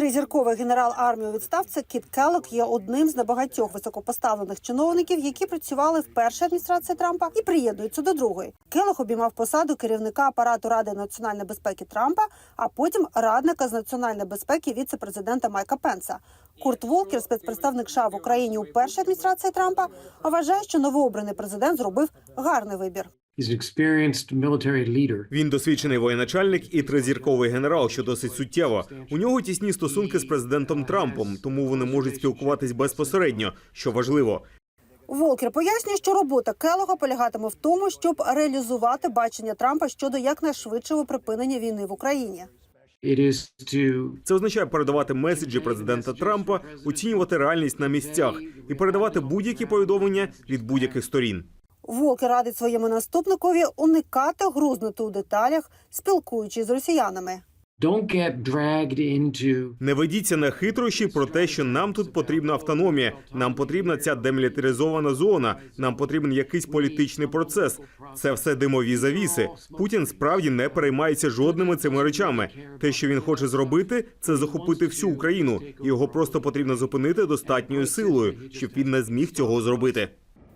Тризірковий генерал армії у відставці Кіт Келлок є одним з небагатьох високопоставлених чиновників, які працювали в першій адміністрації Трампа і приєднуються до другої. Келлок обіймав посаду керівника апарату Ради національної безпеки Трампа, а потім радника з національної безпеки віце-президента Майка Пенса. Курт Волкер, спецпредставник США в Україні у першій адміністрації Трампа, вважає, що новообраний президент зробив гарний вибір. He's an experienced military. Він досвідчений воєначальник і тризірковий генерал, що досить суттєво. У нього тісні стосунки з президентом Трампом, тому вони можуть спілкуватись безпосередньо, що важливо. Волкер пояснює, що робота Келога полягатиме в тому, щоб реалізувати бачення Трампа щодо якнайшвидшого припинення війни в Україні. Це означає передавати меседжі президента Трампа, оцінювати реальність на місцях і передавати будь-які повідомлення від будь-яких сторін. Волкер радить своєму наступникові уникати грузнути у деталях, спілкуючись з росіянами. Не ведіться на хитрощі про те, що нам тут потрібна автономія, нам потрібна ця демілітаризована зона, нам потрібен якийсь політичний процес. Це все димові завіси. Путін справді не переймається жодними цими речами. Те, що він хоче зробити, це захопити всю Україну. Його просто потрібно зупинити достатньою силою, щоб він не зміг цього зробити.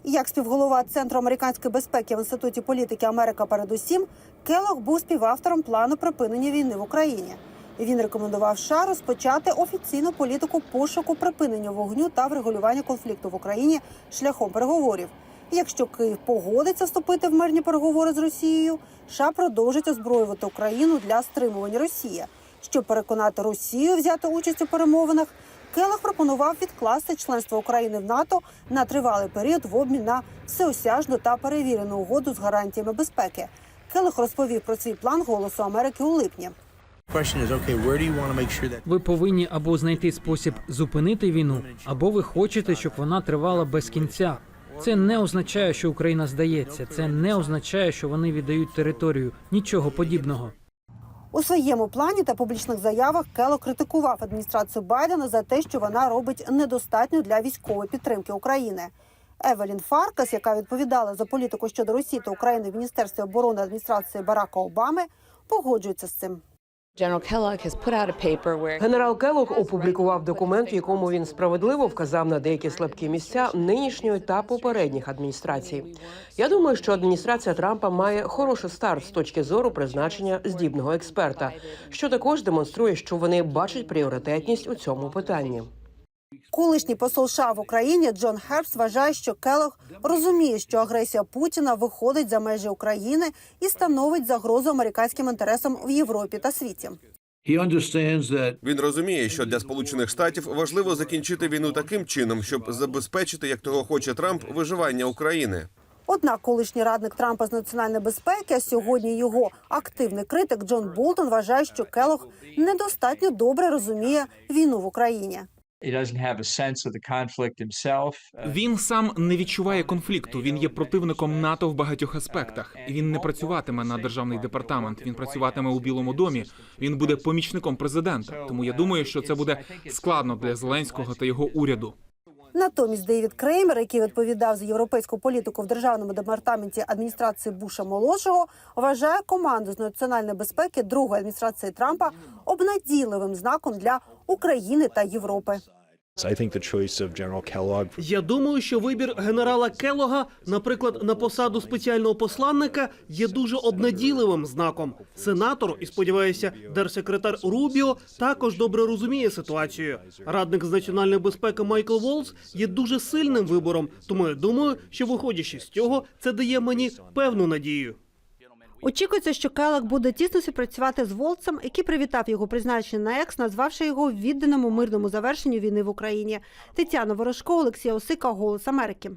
Як співголова Центру американської безпеки в інституті політики Америка передусім, Келог був співавтором плану припинення війни в Україні. Він рекомендував США розпочати офіційну політику пошуку припинення вогню та врегулювання конфлікту в Україні шляхом переговорів. Якщо Київ погодиться вступити в мирні переговори з Росією, США продовжить озброювати Україну для стримування Росії. Щоб переконати Росію взяти участь у перемовинах, Келах пропонував відкласти членство України в НАТО на тривалий період в обмін на всеосяжну та перевірену угоду з гарантіями безпеки. Келах розповів про свій план голосу Америки у липні. Ви повинні або знайти спосіб зупинити війну, або ви хочете, щоб вона тривала без кінця. Це не означає, що Україна здається. Це не означає, що вони віддають територію. Нічого подібного. У своєму плані та публічних заявах Кело критикував адміністрацію Байдена за те, що вона робить недостатньо для військової підтримки України. Евелін Фаркас, яка відповідала за політику щодо Росії та України в міністерстві оборони адміністрації Барака Обами, погоджується з цим. Генерал Келлог опублікував документ, в якому він справедливо вказав на деякі слабкі місця нинішньої та попередніх адміністрацій. Я думаю, що адміністрація Трампа має хороший старт з точки зору призначення здібного експерта, що також демонструє, що вони бачать пріоритетність у цьому питанні. Колишній посол США в Україні Джон Хербс вважає, що Келог розуміє, що агресія Путіна виходить за межі України і становить загрозу американським інтересам в Європі та світі. Він розуміє, що для Сполучених Штатів важливо закінчити війну таким чином, щоб забезпечити, як того хоче Трамп, виживання України. Однак, колишній радник Трампа з національної безпеки, а сьогодні його активний критик Джон Болтон вважає, що Келог недостатньо добре розуміє війну в Україні. He doesn't have a sense of the conflict himself. Uh, Він сам не відчуває конфлікту. Він є противником НАТО в багатьох аспектах. Він не працюватиме на державний департамент. Він працюватиме у Білому домі. Він буде помічником президента. Тому я думаю, що це буде складно для Зеленського та його уряду. Натомість Дейвід Креймер, який відповідав за європейську політику в державному департаменті адміністрації Буша молодшого, вважає команду з національної безпеки другої адміністрації Трампа обнадійливим знаком для України та Європи. Я думаю, що вибір генерала Келога, наприклад, на посаду спеціального посланника, є дуже обнадійливим знаком. Сенатор і сподіваюся, держсекретар Рубіо також добре розуміє ситуацію. Радник з національної безпеки Майкл Волц є дуже сильним вибором. Тому я думаю, що виходячи з цього, це дає мені певну надію. Очікується, що Келак буде тісно співпрацювати з Волцем, який привітав його призначення на екс, назвавши його відданому мирному завершенню війни в Україні. Тетяна Ворожко, Олексій Осика, Голос Америки.